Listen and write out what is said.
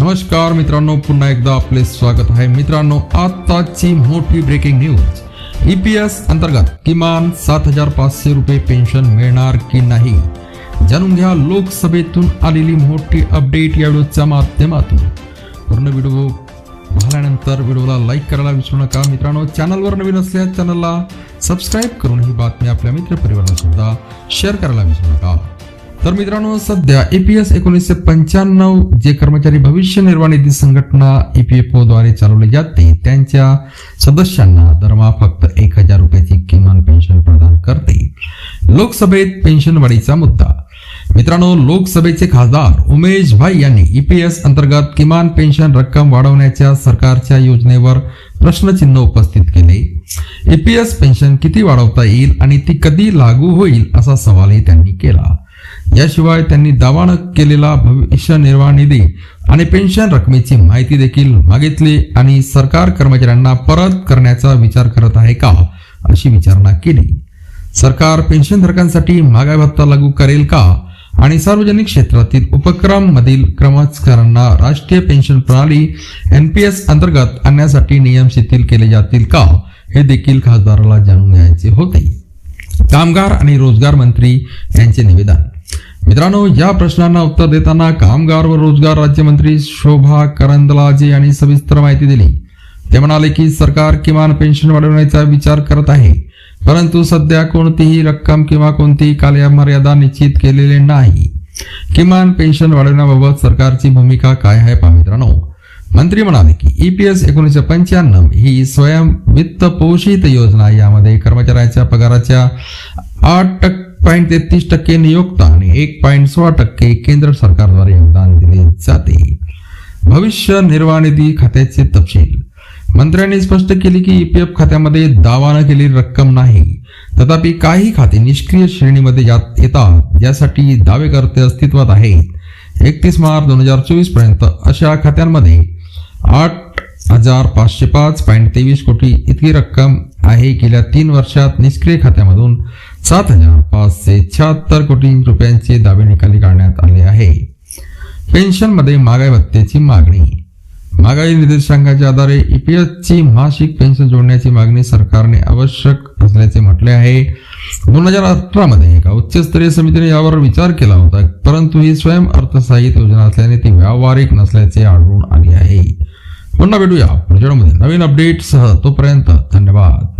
नमस्कार मित्रांनो पुन्हा एकदा आपले स्वागत आहे. मित्रांनो आताची मोठी breaking news E P S अंतर्गत किमान सात हजार पाचशे रुपये पेन्शन मिळणार की नाही? जाणून घ्या लोकसभेतून आलेली मोठी अपडेट या व्हिडिओच्या माध्यमातून. पूर्ण व्हिडिओ पाहिल्यानंतर व्हिडिओला लाईक करायला विसरू नका. मित्रांनो चॅनलवर नवीन असल्यास चॅनलला सबस्क्राईब करून ही बातमी आपल्या मित्रपरिवाराला सुद्धा शेअर करायला विसरू नका. तर मित्रांनो सध्या एपीएस एकोणीसशे पंच्याण्णव जे कर्मचारी भविष्य निर्वाह निधी संघटना ईपीएफओ द्वारे चालवली जाते त्यांच्या सदस्यांना दरमहा फक्त एक हजार रुपयाची किमान पेन्शन प्रदान करते. लोकसभेत पेन्शन वाढीचा मुद्दा. मित्रांनो लोकसभेचे खासदार उमेश भाई यांनी ईपीएस अंतर्गत किमान पेन्शन रक्कम वाढवण्याच्या सरकारच्या योजनेवर प्रश्नचिन्ह उपस्थित केले. ईपीएस पेन्शन किती वाढवता येईल आणि ती कधी लागू होईल असा सवालही त्यांनी केला. याशिवाय त्यांनी दावा न केलेला भविष्य निर्वाह निधी आणि पेन्शन रकमेची माहिती देखील मागितली आणि सरकार कर्मचाऱ्यांना परत करण्याचा विचार करत आहे का अशी विचारणा केली. सरकार पेन्शनधारकांसाठी महागाई भत्ता लागू करेल का आणि सार्वजनिक क्षेत्रातील उपक्रम मधील कर्मचाऱ्यांना राष्ट्रीय पेन्शन प्रणाली एनपीएस अंतर्गत आणण्यासाठी नियम शिथिल केले जातील का हे देखील खासदाराला जाणून घ्यायचे होते. कामगार आणि रोजगार मंत्री यांचे निवेदन. मित्रांनो या प्रश्नांना उत्तर देताना कामगार व रोजगार राज्यमंत्री शोभा करंदलाजे यांनी सविस्तर माहिती दिली. ते म्हणाले की सरकार किमान पेन्शन वाढवण्याचा विचार करत आहे परंतु सध्या कोणतीही रक्कम किंवा कोणतीही कालमर्यादा निश्चित केलेली नाही. किमान पेन्शन वाढवण्याबाबत सरकारची भूमिका काय आहे पहा मित्रांनो. मंत्री म्हणाले की E ईपीएस एकोणीसशे पंच्याण्णव ही स्वयं वित्त पोषित योजना यामध्ये कर्मचाऱ्याच्या पगाराच्या आठ टक्के पॉईंट तेहतीस टक्के नियोक्ता आणि एक पॉईंट सोळा टक्के केंद्र सरकारद्वारे योगदान दिले जाते. भविष्य निर्वाह निधी खात्याचे तपशील. मंत्र्यांनी स्पष्ट केले की ईपीएफ खात्यामध्ये दावा न केलेली रक्कम नाही. तथापि काही खाते निष्क्रिय श्रेणीमध्ये जात येतात. ज्यासाठी दावेकर्ते अस्तित्वात आहेत. एकतीस मार्च दोन हजार चोवीसपर्यंत अशा खात्यांमध्ये आठ हजार पाचशे पाच पॉईंट तेवीस कोटी इतकी रक्कम आहे. गेल्या तीन वर्षात निष्क्रिय खात्यामधून सात हजार पाचशे शहात्तर कोटी रुपयांचे दावे निकाली काढण्यात आले आहे. पेन्शनमध्ये महागाई भत्त्याची मागणी. महागाई निर्देशांकाच्या आधारे ईपीएसची मासिक पेन्शन जोडण्याची मागणी सरकारने आवश्यक असल्याचे म्हटले आहे. दोन हजार अठरा मध्ये एका उच्चस्तरीय समितीने यावर विचार केला होता परंतु ही स्वयं अर्थसहाय्यित योजना असल्याने ती व्यावहारिक नसल्याचे आढळून आले आहे. पुन्हा भेटूया पुढच्या नवीन अपडेटसह तोपर्यंत धन्यवाद.